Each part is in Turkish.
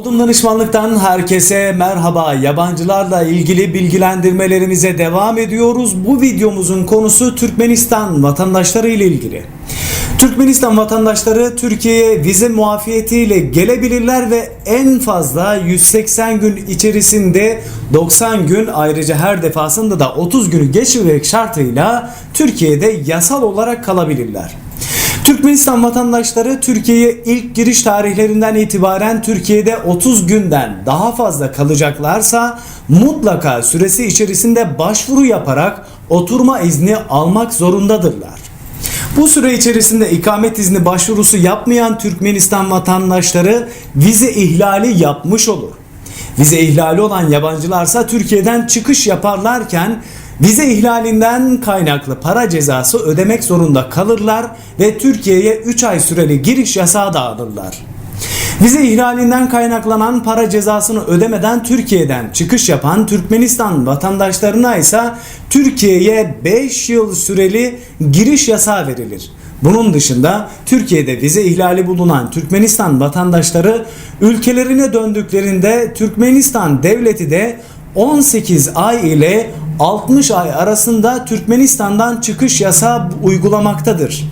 Modun danışmanlıktan herkese merhaba. Yabancılarla ilgili bilgilendirmelerimize devam ediyoruz. Bu videomuzun konusu Türkmenistan vatandaşları ile ilgili. Türkmenistan vatandaşları Türkiye'ye vize muafiyetiyle gelebilirler ve en fazla 180 gün içerisinde 90 gün ayrıca her defasında da 30 günü geçirmek şartıyla Türkiye'de yasal olarak kalabilirler. Türkmenistan vatandaşları Türkiye'ye ilk giriş tarihlerinden itibaren Türkiye'de 30 günden daha fazla kalacaklarsa mutlaka süresi içerisinde başvuru yaparak oturma izni almak zorundadırlar. Bu süre içerisinde ikamet izni başvurusu yapmayan Türkmenistan vatandaşları vize ihlali yapmış olur. Vize ihlali olan yabancılarsa Türkiye'den çıkış yaparlarken vize ihlalinden kaynaklı para cezası ödemek zorunda kalırlar ve Türkiye'ye 3 ay süreli giriş yasağı da alırlar. Vize ihlalinden kaynaklanan para cezasını ödemeden Türkiye'den çıkış yapan Türkmenistan vatandaşlarına ise Türkiye'ye 5 yıl süreli giriş yasağı verilir. Bunun dışında Türkiye'de vize ihlali bulunan Türkmenistan vatandaşları ülkelerine döndüklerinde Türkmenistan devleti de 18 ay ile 60 ay arasında Türkmenistan'dan çıkış yasağı uygulamaktadır.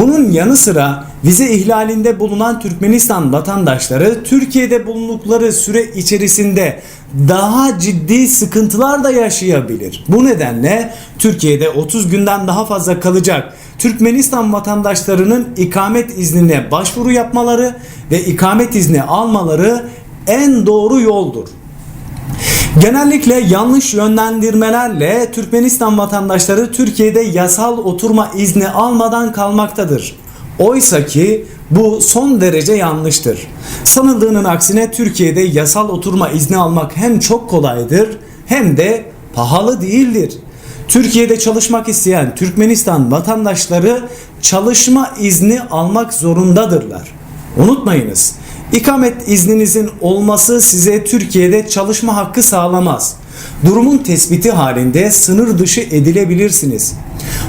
Bunun yanı sıra vize ihlalinde bulunan Türkmenistan vatandaşları Türkiye'de bulundukları süre içerisinde daha ciddi sıkıntılar da yaşayabilir. Bu nedenle Türkiye'de 30 günden daha fazla kalacak Türkmenistan vatandaşlarının ikamet iznine başvuru yapmaları ve ikamet izni almaları en doğru yoldur. Genellikle yanlış yönlendirmelerle Türkmenistan vatandaşları Türkiye'de yasal oturma izni almadan kalmaktadır. Oysa ki bu son derece yanlıştır. Sanıldığının aksine Türkiye'de yasal oturma izni almak hem çok kolaydır hem de pahalı değildir. Türkiye'de çalışmak isteyen Türkmenistan vatandaşları çalışma izni almak zorundadırlar. Unutmayınız. İkamet izninizin olması size Türkiye'de çalışma hakkı sağlamaz. Durumun tespiti halinde sınır dışı edilebilirsiniz.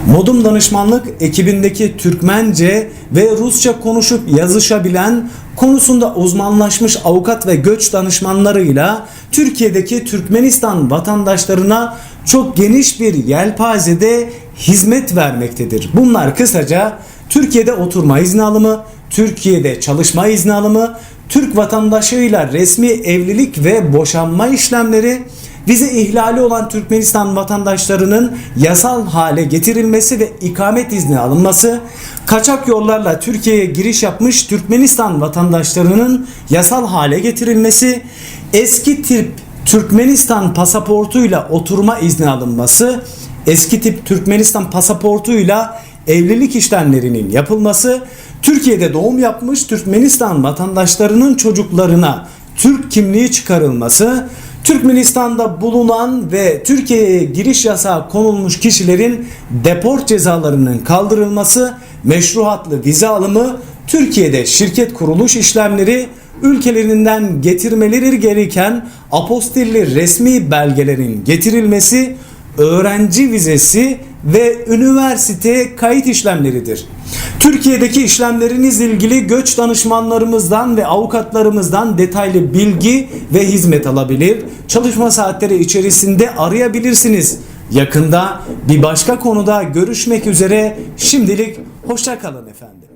Modum danışmanlık ekibindeki Türkmence ve Rusça konuşup yazışabilen konusunda uzmanlaşmış avukat ve göç danışmanlarıyla Türkiye'deki Türkmenistan vatandaşlarına çok geniş bir yelpazede hizmet vermektedir. Bunlar kısaca Türkiye'de oturma izni alımı, Türkiye'de çalışma izni alımı, Türk vatandaşıyla resmi evlilik ve boşanma işlemleri, vize ihlali olan Türkmenistan vatandaşlarının yasal hale getirilmesi ve ikamet izni alınması, kaçak yollarla Türkiye'ye giriş yapmış Türkmenistan vatandaşlarının yasal hale getirilmesi, eski tip Türkmenistan pasaportuyla oturma izni alınması, eski tip Türkmenistan pasaportuyla evlilik işlemlerinin yapılması, Türkiye'de doğum yapmış Türkmenistan vatandaşlarının çocuklarına Türk kimliği çıkarılması, Türkmenistan'da bulunan ve Türkiye'ye giriş yasağı konulmuş kişilerin deport cezalarının kaldırılması, meşruhatlı vize alımı, Türkiye'de şirket kuruluş işlemleri, ülkelerinden getirmeleri gereken apostilli resmi belgelerin getirilmesi, öğrenci vizesi ve üniversite kayıt işlemleridir. Türkiye'deki işlemlerinizle ilgili göç danışmanlarımızdan ve avukatlarımızdan detaylı bilgi ve hizmet alabilir. Çalışma saatleri içerisinde arayabilirsiniz. Yakında bir başka konuda görüşmek üzere. Şimdilik hoşça kalın efendim.